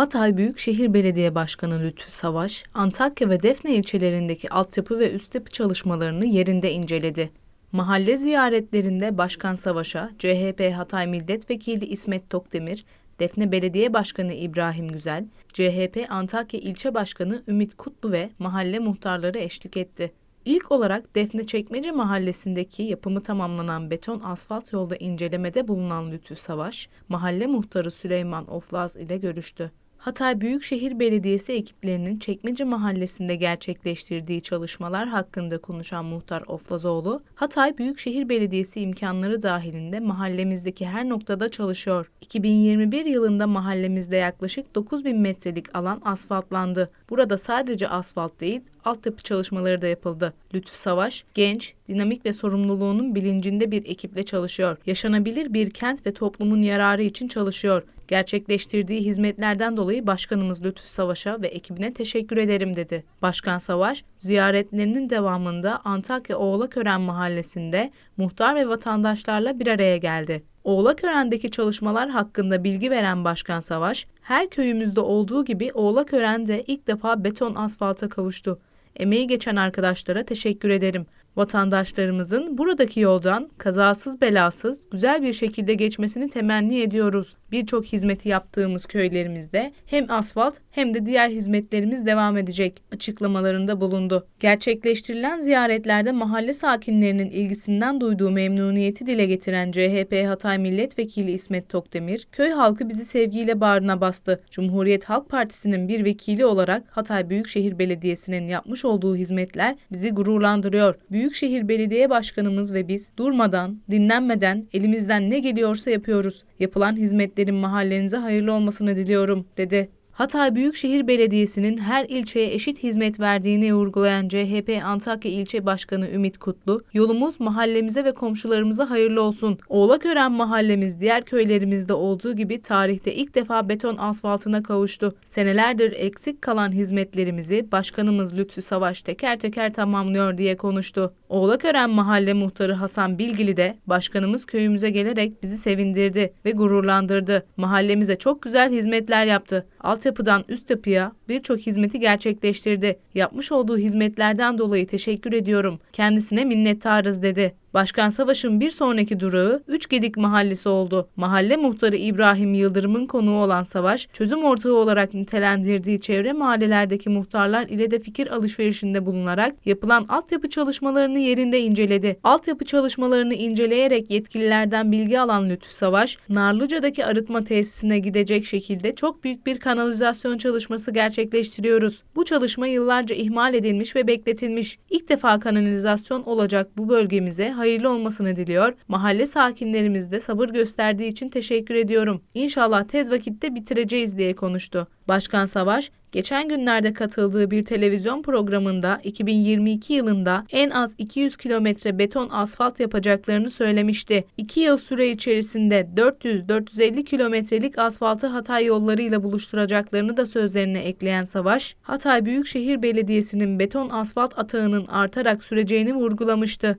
Hatay Büyükşehir Belediye Başkanı Lütfü Savaş, Antakya ve Defne ilçelerindeki altyapı ve üst yapı çalışmalarını yerinde inceledi. Mahalle ziyaretlerinde Başkan Savaş'a CHP Hatay Milletvekili İsmet Tokdemir, Defne Belediye Başkanı İbrahim Güzel, CHP Antakya İlçe Başkanı Ümit Kutlu ve mahalle muhtarları eşlik etti. İlk olarak Defne Çekmece Mahallesi'ndeki yapımı tamamlanan beton asfalt yolda incelemede bulunan Lütfü Savaş, mahalle muhtarı Süleyman Oflaz ile görüştü. Hatay Büyükşehir Belediyesi ekiplerinin Çekmece Mahallesi'nde gerçekleştirdiği çalışmalar hakkında konuşan muhtar Oflazoğlu, Hatay Büyükşehir Belediyesi imkanları dahilinde mahallemizdeki her noktada çalışıyor. 2021 yılında mahallemizde yaklaşık 9000 metrelik alan asfaltlandı. Burada sadece asfalt değil, altyapı çalışmaları da yapıldı. Lütfü Savaş, genç, dinamik ve sorumluluğunun bilincinde bir ekiple çalışıyor. Yaşanabilir bir kent ve toplumun yararı için çalışıyor. Gerçekleştirdiği hizmetlerden dolayı Başkanımız Lütfü Savaş'a ve ekibine teşekkür ederim dedi. Başkan Savaş, ziyaretlerinin devamında Antakya Oğlakören Mahallesi'nde muhtar ve vatandaşlarla bir araya geldi. Oğlakören'deki çalışmalar hakkında bilgi veren Başkan Savaş, her köyümüzde olduğu gibi Oğlakören de ilk defa beton asfalta kavuştu. Emeği geçen arkadaşlara teşekkür ederim. Vatandaşlarımızın buradaki yoldan kazasız belasız güzel bir şekilde geçmesini temenni ediyoruz. Birçok hizmeti yaptığımız köylerimizde hem asfalt hem de diğer hizmetlerimiz devam edecek açıklamalarında bulundu. Gerçekleştirilen ziyaretlerde mahalle sakinlerinin ilgisinden duyduğu memnuniyeti dile getiren CHP Hatay Milletvekili İsmet Tokdemir, köy halkı bizi sevgiyle bağrına bastı. Cumhuriyet Halk Partisi'nin bir vekili olarak Hatay Büyükşehir Belediyesi'nin yapmış olduğu hizmetler bizi gururlandırıyor. Büyükşehir Belediye Başkanımız ve biz durmadan, dinlenmeden elimizden ne geliyorsa yapıyoruz. Yapılan hizmetlerin mahallenize hayırlı olmasını diliyorum, dedi. Hatay Büyükşehir Belediyesi'nin her ilçeye eşit hizmet verdiğini vurgulayan CHP Antakya İlçe Başkanı Ümit Kutlu, yolumuz mahallemize ve komşularımıza hayırlı olsun. Oğlakören mahallemiz diğer köylerimizde olduğu gibi tarihte ilk defa beton asfaltına kavuştu. Senelerdir eksik kalan hizmetlerimizi Başkanımız Lütfü Savaş teker teker tamamlıyor diye konuştu. Oğlakören Mahalle Muhtarı Hasan Bilgili de Başkanımız köyümüze gelerek bizi sevindirdi ve gururlandırdı. Mahallemize çok güzel hizmetler yaptı. Altyapıdan üst yapıya birçok hizmeti gerçekleştirdi. Yapmış olduğu hizmetlerden dolayı teşekkür ediyorum. Kendisine minnettarız dedi. Başkan Savaş'ın bir sonraki durağı Üçgedik Mahallesi oldu. Mahalle muhtarı İbrahim Yıldırım'ın konuğu olan Savaş, çözüm ortağı olarak nitelendirdiği çevre mahallelerdeki muhtarlar ile de fikir alışverişinde bulunarak yapılan altyapı çalışmalarını yerinde inceledi. Altyapı çalışmalarını inceleyerek yetkililerden bilgi alan Lütfü Savaş, Narlıca'daki arıtma tesisine gidecek şekilde çok büyük bir kanalizasyon çalışması gerçekleştiriyoruz. Bu çalışma yıllarca ihmal edilmiş ve bekletilmiş. İlk defa kanalizasyon olacak bu bölgemize hayırlı olmasını diliyor. Mahalle sakinlerimiz de sabır gösterdiği için teşekkür ediyorum. İnşallah tez vakitte bitireceğiz diye konuştu. Başkan Savaş, geçen günlerde katıldığı bir televizyon programında 2022 yılında en az 200 kilometre beton asfalt yapacaklarını söylemişti. 2 yıl süre içerisinde 400-450 kilometrelik asfaltı Hatay yollarıyla buluşturacaklarını da sözlerine ekleyen Savaş, Hatay Büyükşehir Belediyesi'nin beton asfalt atağının artarak süreceğini vurgulamıştı.